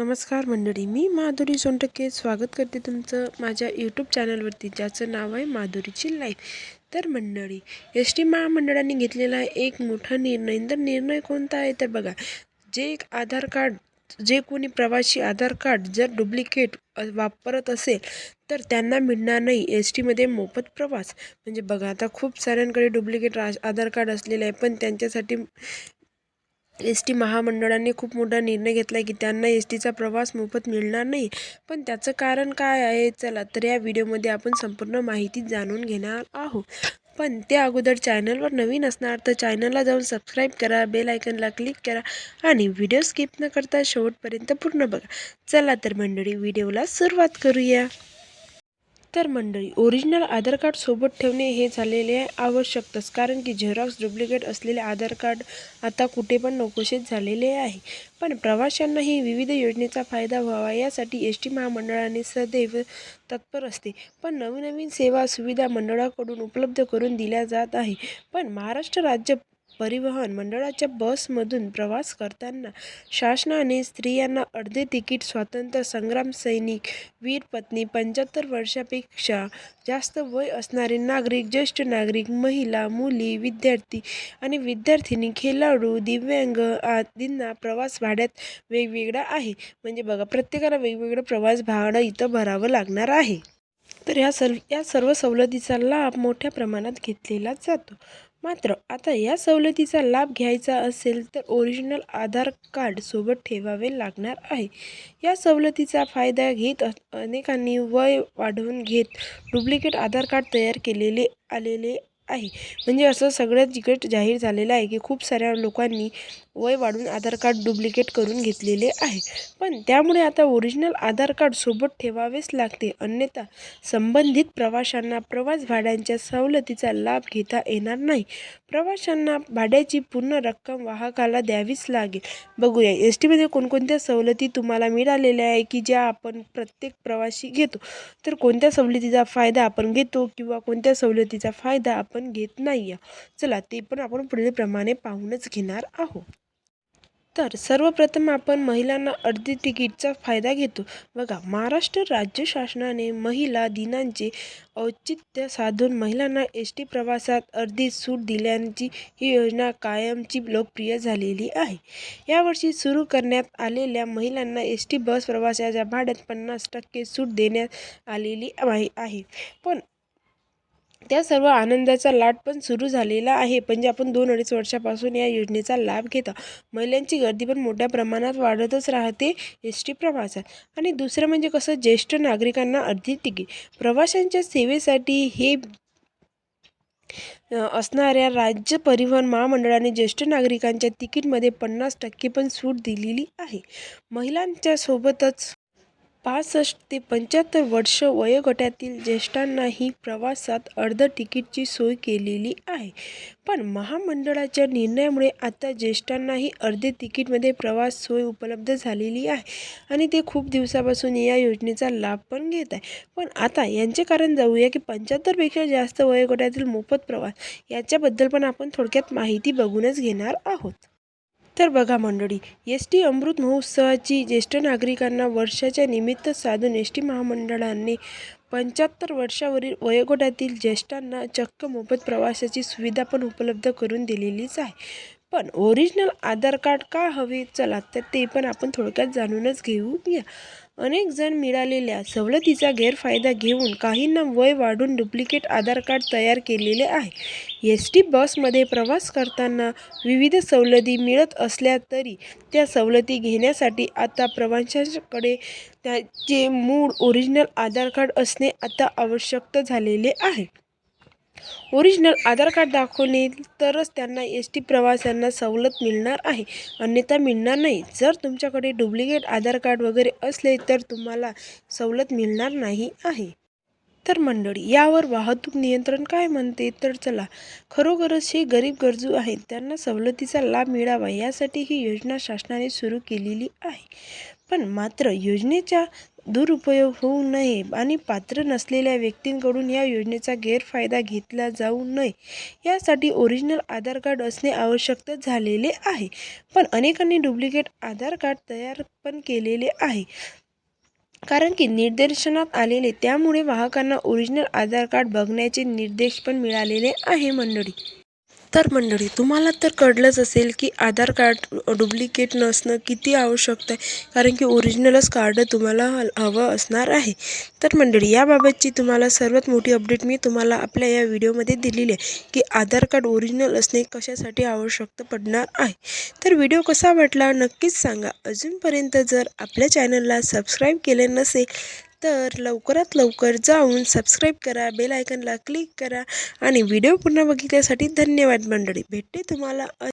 नमस्कार मंडळी मी माधुरी सोनटक्के स्वागत करते तुमचं माझ्या यूट्यूब चॅनलवरती ज्याचं नाव आहे माधुरीची लाईफ तर मंडळी एस टी महामंडळाने घेतलेला एक मोठा निर्णय तर निर्णय कोणता आहे तर बघा जे एक आधार कार्ड जे कोणी प्रवासी आधार कार्ड जर डुप्लिकेट वापरत असेल तर त्यांना मिळणार नाही एस टीमध्ये मोफत प्रवास. म्हणजे बघा आता खूप साऱ्यांकडे डुप्लिकेट आधार कार्ड असलेलं आहे पण त्यांच्यासाठी एस टी महामंडळाने खूप मोठा निर्णय घेतला आहे की त्यांना एस टीचा प्रवास मोफत मिळणार नाही. पण त्याचं कारण काय आहे? चला तर या व्हिडिओमध्ये आपण संपूर्ण माहिती जाणून घेणार आहोत. पण त्या अगोदर चॅनलवर नवीन असणार तर चॅनलला जाऊन सबस्क्राईब करा बेल आयकनला क्लिक करा आणि व्हिडिओ स्किप न करता शेवटपर्यंत पूर्ण बघा. चला तर मंडळी व्हिडिओला सुरुवात करूया. तर मंडळी ओरिजिनल आधार कार्ड सोबत ठेवणे हे झालेले आवश्यकच कारण की झेरॉक्स डुप्लिकेट असलेले आधार कार्ड आता कुठे पण नकोशीत झालेले आहे. पण प्रवाशांनाही विविध योजनेचा फायदा व्हावा यासाठी एस टी महामंडळाने सदैव तत्पर असते. पण नवीन नवीन सेवा सुविधा मंडळाकडून उपलब्ध करून दिल्या जात आहे. पण महाराष्ट्र राज्य परिवहन मंडळाच्या बसमधून प्रवास करताना शासनाने स्त्रियांना अर्धे तिकीट स्वातंत्र्य संग्राम सैनिक वीर पत्नी पंच्याहत्तर वर्षापेक्षा जास्त वय असणारे नागरिक ज्येष्ठ नागरिक महिला मुली विद्यार्थी आणि विद्यार्थिनी खेळाडू दिव्यांग आदींना प्रवास भाड्यात वेगवेगळा आहे. म्हणजे बघा प्रत्येकाला वेगवेगळं प्रवास भाडं इथं भरावं लागणार आहे. तर ह्या सर्व या सर्व सवलतीचा लाभ मोठ्या प्रमाणात घेतलेला जातो. मात्र आता या सवलतीचा लाभ घ्यायचा असेल तर ओरिजिनल आधार कार्ड सोबत ठेवावे लागणार आहे. या सवलतीचा फायदा घेत अनेकांनी वय वाढवून घेत डुप्लिकेट आधार कार्ड तयार केलेले आलेले आहे. म्हणजे असं सगळ्यात जिकट जाहीर झालेलं आहे की खूप साऱ्या लोकांनी वय वाढून आधार कार्ड डुप्लिकेट करून घेतलेले आहे. पण त्यामुळे आता ओरिजिनल आधार कार्ड सोबत ठेवावेच लागते. अन्यथा संबंधित प्रवाशांना प्रवास भाड्यांच्या सवलतीचा लाभ घेता येणार नाही. प्रवाशांना भाड्याची पूर्ण रक्कम वाहकाला द्यावीच लागेल. बघूया एस टीमध्ये कोणकोणत्या सवलती तुम्हाला मिळालेल्या आहे की ज्या आपण प्रत्येक प्रवासी घेतो? तर कोणत्या सवलतीचा फायदा आपण घेतो किंवा कोणत्या सवलतीचा फायदा आपण घेत नाही चला ते पण आपण पुढीलप्रमाणे पाहूनच घेणार आहोत. तर सर्वप्रथम आपण महिलांना अर्धी तिकीटचा फायदा घेतो. बघा महाराष्ट्र राज्य शासनाने महिला दिनांचे औचित्य साधून महिलांना एस टी प्रवासात अर्धी सूट दिल्याची ही योजना कायमची लोकप्रिय झालेली आहे. यावर्षी सुरू करण्यात आलेल्या महिलांना एस टी बस प्रवासाच्या भाड्यात पन्नास टक्के सूट देण्यात आलेली आहे. पण त्या सर्व आनंदाचा लाट पण सुरू झालेला आहे. म्हणजे आपण दोन अडीच वर्षापासून या योजनेचा लाभ घेता महिलांची गर्दी पण मोठ्या प्रमाणात वाढतच राहते एस टी प्रवासात. आणि दुसरं म्हणजे कसं ज्येष्ठ नागरिकांना अर्धी तिकीट. प्रवाशांच्या सेवेसाठी हे असणाऱ्या राज्य परिवहन महामंडळाने ज्येष्ठ नागरिकांच्या तिकीटमध्ये पन्नास टक्के पण सूट दिलेली आहे. महिलांच्या सोबतच पासष्ट ते पंच्याहत्तर वर्ष वयोगटातील ज्येष्ठांनाही प्रवासात अर्ध तिकीटची सोय केलेली आहे. पण महामंडळाच्या निर्णयामुळे आता ज्येष्ठांनाही अर्धे तिकीटमध्ये प्रवास सोय उपलब्ध झालेली आहे आणि ते खूप दिवसापासून या योजनेचा लाभ पण घेत आहे पण आता यांचे कारण जाऊया की पंच्याहत्तरपेक्षा जास्त वयोगटातील मोफत प्रवास याच्याबद्दल पण आपण थोडक्यात माहिती बघूनच घेणार आहोत. तर बघा मंडळी एस टी अमृत महोत्सवाची ज्येष्ठ नागरिकांना वर्षाच्या निमित्त साधून एस टी महामंडळाने पंच्याहत्तर वर्षावरील वयोगटातील ज्येष्ठांना चक्क मोफत प्रवासाची सुविधा पण उपलब्ध करून दिलेलीच आहे. पण ओरिजिनल आधार कार्ड का हवे? चला तर ते पण आपण थोडक्यात जाणूनच घेऊया. अनेक जण मिळालेल्या सवलतीचा गैरफायदा घेऊन काहींना वय वाढून डुप्लिकेट आधार कार्ड तयार केलेले आहे. एस टी बसमध्ये प्रवास करताना विविध सवलती मिळत असल्या तरी त्या सवलती घेण्यासाठी आता प्रवाशांकडे त्याचे मूळ ओरिजिनल आधार कार्ड असणे आता आवश्यक झालेले आहे. ओरिजिनल आधार कार्ड दाखवले तरच त्यांना एस टी प्रवाशांना सवलत मिळणार आहे. अन्यथा मिळणार नाही. जर तुमच्याकडे डुप्लिकेट आधार कार्ड वगैरे असले तर तुम्हाला सवलत मिळणार नाही आहे. तर मंडळी यावर वाहतूक नियंत्रण काय म्हणते? तर चला खरोखरच हे गरीब गरजू आहेत. त्यांना सवलतीचा लाभ मिळावा यासाठी ही योजना शासनाने सुरू केलेली आहे. पण मात्र योजनेच्या दुरुपयोग होऊ नये आणि पात्र नसलेल्या व्यक्तींकडून या योजनेचा गैरफायदा घेतला जाऊ नये. यासाठी ओरिजिनल आधार कार्ड असणे आवश्यक झालेले आहे. पण अनेकांनी डुप्लिकेट आधार कार्ड तयार पण केलेले आहे. कारण की निर्देशनात आलेले त्यामुळे वाहकांना ओरिजिनल आधार कार्ड बघण्याचे निर्देश पण मिळालेले आहे मंडळी. तर मंडळी तुम्हाला तर कळलंच असेल की आधार कार्ड डुप्लिकेट नसणं किती आवश्यक आहे कारण की ओरिजिनलच कार्ड तुम्हाला हवं असणार आहे. तर मंडळी याबाबतची तुम्हाला सर्वात मोठी अपडेट मी तुम्हाला आपल्या या व्हिडिओमध्ये दिलेली आहे की आधार कार्ड ओरिजिनल असणे कशासाठी आवश्यक पडणार आहे. तर व्हिडिओ कसा वाटला नक्कीच सांगा. अजूनपर्यंत जर आपल्या चॅनलला सबस्क्राईब केले नसेल तर लवकरात लवकर जाऊन सबस्क्राईब करा बेल आयकनला क्लिक करा आणि व्हिडिओ पुन्हा बघितल्यासाठी धन्यवाद मंडळी. भेटते तुम्हाला